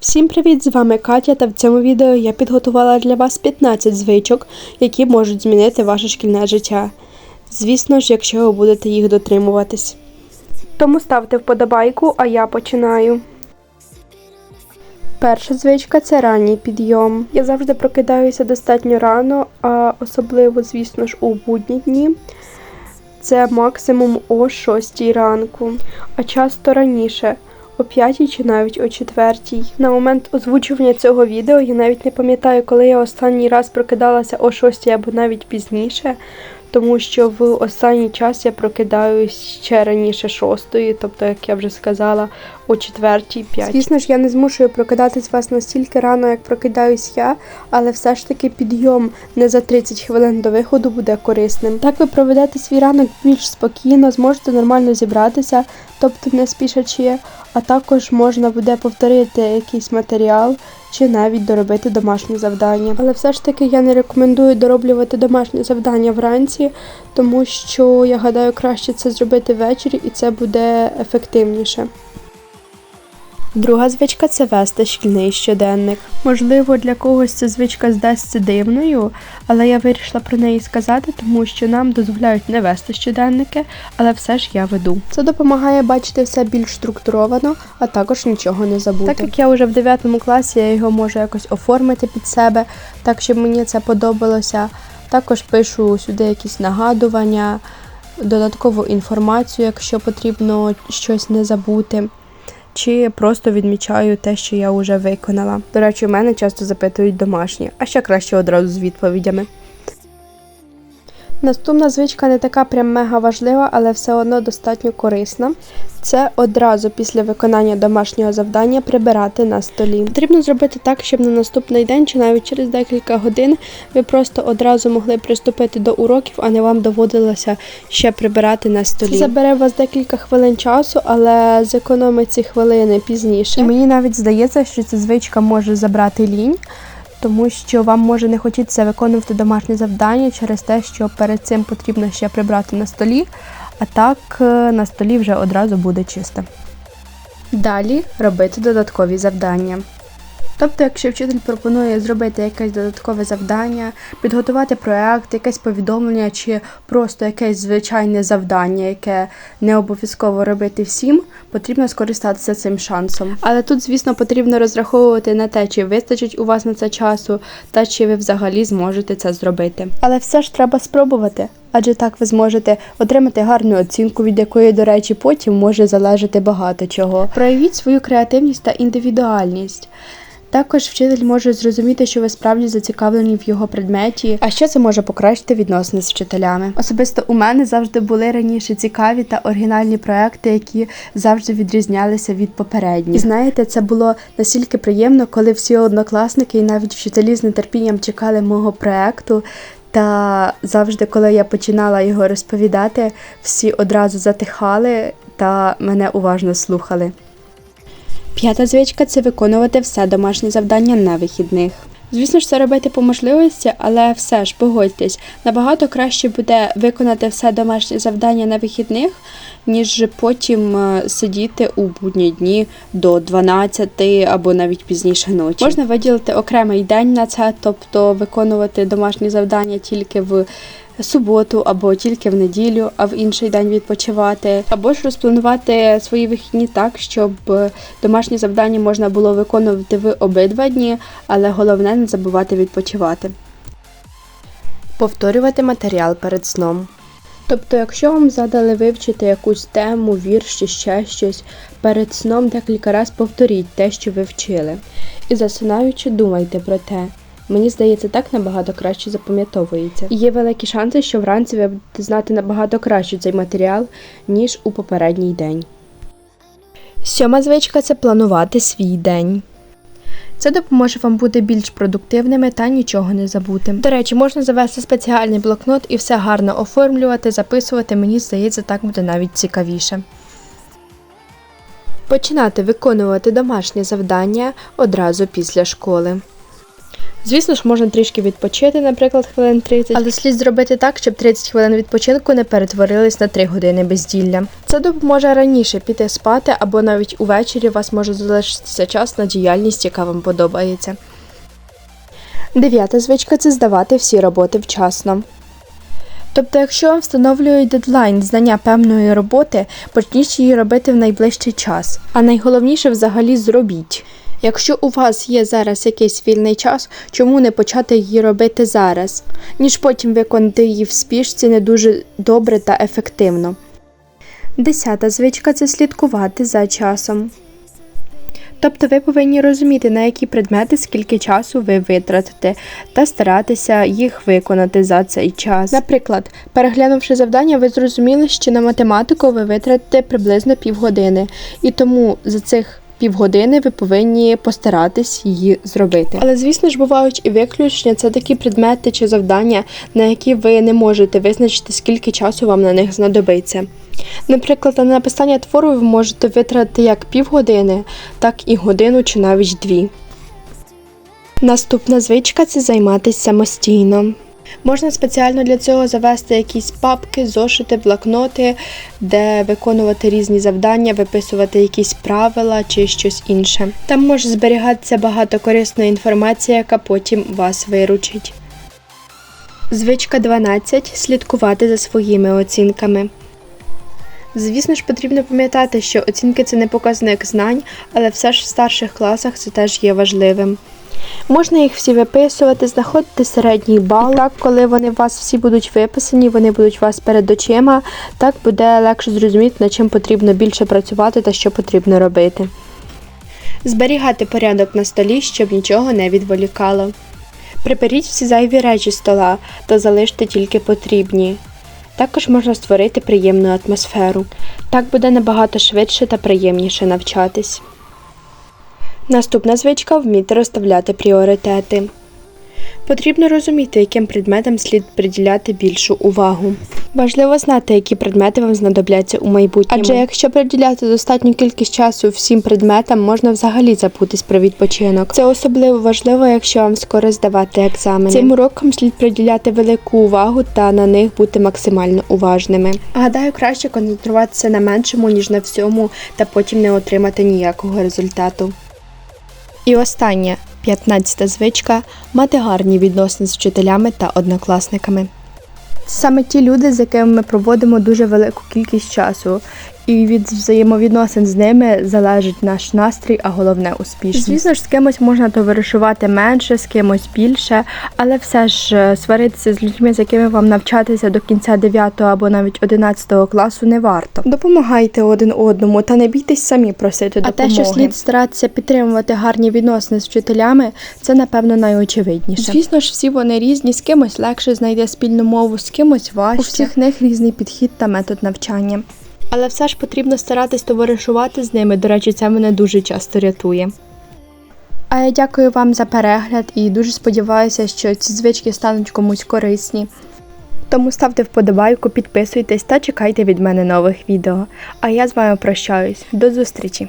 Всім привіт! З вами Катя, та в цьому відео я підготувала для вас 15 звичок, які можуть змінити ваше шкільне життя. Звісно ж, якщо ви будете їх дотримуватись. Тому ставте вподобайку, а я починаю. Перша звичка це ранній підйом. Я завжди прокидаюся достатньо рано, а особливо, звісно ж, у будні дні. Це максимум о 6 ранку, а часто раніше о 5 чи навіть о 4. На момент озвучування цього відео я навіть не пам'ятаю, коли я останній раз прокидалася о 6 або навіть пізніше, тому що в останній час я прокидаюсь ще раніше 6, тобто, як я вже сказала, о 4 5. Звісно ж, я не змушую прокидатись вас настільки рано, як прокидаюсь я, але все ж таки підйом не за 30 хвилин до виходу буде корисним. Так ви проведете свій ранок більш спокійно, зможете нормально зібратися, тобто не спішачи, а також можна буде повторити якийсь матеріал чи навіть доробити домашнє завдання. Але все ж таки я не рекомендую дороблювати домашнє завдання вранці, тому що я гадаю, краще це зробити ввечері і це буде ефективніше. Друга звичка це вести шкільний щоденник. Можливо, для когось ця звичка здасться дивною, але я вирішила про неї сказати, тому що нам дозволяють не вести щоденники, але все ж я веду. Це допомагає бачити все більш структуровано, а також нічого не забути. Так як я вже в 9 класі, я його можу якось оформити під себе, так щоб мені це подобалося. Також пишу сюди якісь нагадування, додаткову інформацію, якщо потрібно щось не забути чи просто відмічаю те, що я вже виконала. До речі, у мене часто запитують домашні, а ще краще одразу з відповідями. Наступна звичка не така прям мега важлива, але все одно достатньо корисна. Це одразу після виконання домашнього завдання прибирати на столі. Потрібно зробити так, щоб на наступний день чи навіть через декілька годин ви просто одразу могли приступити до уроків, а не вам доводилося ще прибирати на столі. Це забере вас декілька хвилин часу, але зекономить ці хвилини пізніше. І мені навіть здається, що ця звичка може забрати лінь тому що вам може не хотітися виконувати домашнє завдання через те, що перед цим потрібно ще прибрати на столі, а так е, на столі вже одразу буде чисто. Далі робити додаткові завдання. Тобто, якщо вчитель пропонує зробити якесь додаткове завдання, підготувати проект, якесь повідомлення чи просто якесь звичайне завдання, яке не обов'язково робити всім, потрібно скористатися цим шансом. Але тут, звісно, потрібно розраховувати на те, чи вистачить у вас на це часу, та чи ви взагалі зможете це зробити. Але все ж треба спробувати. Адже так ви зможете отримати гарну оцінку, від якої, до речі, потім може залежати багато чого. Проявіть свою креативність та індивідуальність. Також вчитель може зрозуміти, що ви справді зацікавлені в його предметі, а ще це може покращити відносини з вчителями. Особисто у мене завжди були раніше цікаві та оригінальні проекти, які завжди відрізнялися від попередніх. І знаєте, це було настільки приємно, коли всі однокласники і навіть вчителі з нетерпінням чекали мого проекту. Та завжди, коли я починала його розповідати, всі одразу затихали та мене уважно слухали. П'ята звичка це виконувати все домашнє завдання на вихідних. Звісно ж, це робити по можливості, але все ж погодьтесь, набагато краще буде виконати все домашнє завдання на вихідних, ніж потім е, сидіти у будні дні до 12 або навіть пізніше ночі. Можна виділити окремий день на це, тобто виконувати домашні завдання тільки в суботу або тільки в неділю, а в інший день відпочивати, або ж розпланувати свої вихідні так, щоб домашні завдання можна було виконувати в обидва дні, але головне не забувати відпочивати. Повторювати матеріал перед сном. Тобто, якщо вам задали вивчити якусь тему, вірш чи ще щось, перед сном декілька разів повторіть те, що ви вчили. І засинаючи, думайте про те. Мені здається, так набагато краще запам'ятовується. І є великі шанси, що вранці ви будете знати набагато краще цей матеріал, ніж у попередній день. Сьома звичка це планувати свій день. Це допоможе вам бути більш продуктивними та нічого не забути. До речі, можна завести спеціальний блокнот і все гарно оформлювати, записувати. Мені здається, так буде навіть цікавіше. Починати виконувати домашнє завдання одразу після школи. Звісно ж, можна трішки відпочити, наприклад, хвилин 30, але слід зробити так, щоб 30 хвилин відпочинку не перетворились на 3 години безділля. Це допоможе раніше піти спати, або навіть увечері у вас може залишитися час на діяльність, яка вам подобається. Дев'ята звичка це здавати всі роботи вчасно. Тобто, якщо вам встановлюють дедлайн знання певної роботи, почніть її робити в найближчий час. А найголовніше взагалі зробіть. Якщо у вас є зараз якийсь вільний час, чому не почати її робити зараз, ніж потім виконати її в спішці не дуже добре та ефективно. Десята звичка це слідкувати за часом. Тобто ви повинні розуміти, на які предмети скільки часу ви витратите, та старатися їх виконати за цей час. Наприклад, переглянувши завдання, ви зрозуміли, що на математику ви витратите приблизно півгодини, і тому за цих півгодини ви повинні постаратись її зробити. Але звісно ж бувають і виключення. Це такі предмети чи завдання, на які ви не можете визначити, скільки часу вам на них знадобиться. Наприклад, на написання твору ви можете витратити як півгодини, так і годину чи навіть дві. Наступна звичка це займатися самостійно. Можна спеціально для цього завести якісь папки, зошити, блокноти, де виконувати різні завдання, виписувати якісь правила чи щось інше. Там може зберігатися багато корисної інформації, яка потім вас виручить. Звичка 12. Слідкувати за своїми оцінками. Звісно ж, потрібно пам'ятати, що оцінки це не показник знань, але все ж в старших класах це теж є важливим. Можна їх всі виписувати, знаходити середній бал. І так, коли вони у вас всі будуть виписані, вони будуть у вас перед очима, так буде легше зрозуміти, над чим потрібно більше працювати та що потрібно робити. Зберігати порядок на столі, щоб нічого не відволікало. Приберіть всі зайві речі стола та залиште тільки потрібні. Також можна створити приємну атмосферу. Так буде набагато швидше та приємніше навчатись. Наступна звичка вміти розставляти пріоритети. Потрібно розуміти, яким предметам слід приділяти більшу увагу. Важливо знати, які предмети вам знадобляться у майбутньому. Адже якщо приділяти достатню кількість часу всім предметам, можна взагалі забутись про відпочинок. Це особливо важливо, якщо вам скоро здавати екзамени. Цим урокам слід приділяти велику увагу та на них бути максимально уважними. Гадаю, краще концентруватися на меншому, ніж на всьому, та потім не отримати ніякого результату. І остання, 15 звичка мати гарні відносини з вчителями та однокласниками. Саме ті люди, з якими ми проводимо дуже велику кількість часу, і від взаємовідносин з ними залежить наш настрій, а головне успішність. Звісно ж, з кимось можна товаришувати менше, з кимось більше, але все ж е, сваритися з людьми, з якими вам навчатися до кінця 9 або навіть 11 класу, не варто. Допомагайте один одному та не бійтесь самі просити допомоги. А те, що слід старатися підтримувати гарні відносини з вчителями, це напевно найочевидніше. Звісно ж, всі вони різні, з кимось легше знайде спільну мову, з кимось важче. У всіх них різний підхід та метод навчання. Але все ж потрібно старатись товаришувати з ними. До речі, це мене дуже часто рятує. А я дякую вам за перегляд і дуже сподіваюся, що ці звички стануть комусь корисні. Тому ставте вподобайку, підписуйтесь та чекайте від мене нових відео. А я з вами прощаюсь. До зустрічі!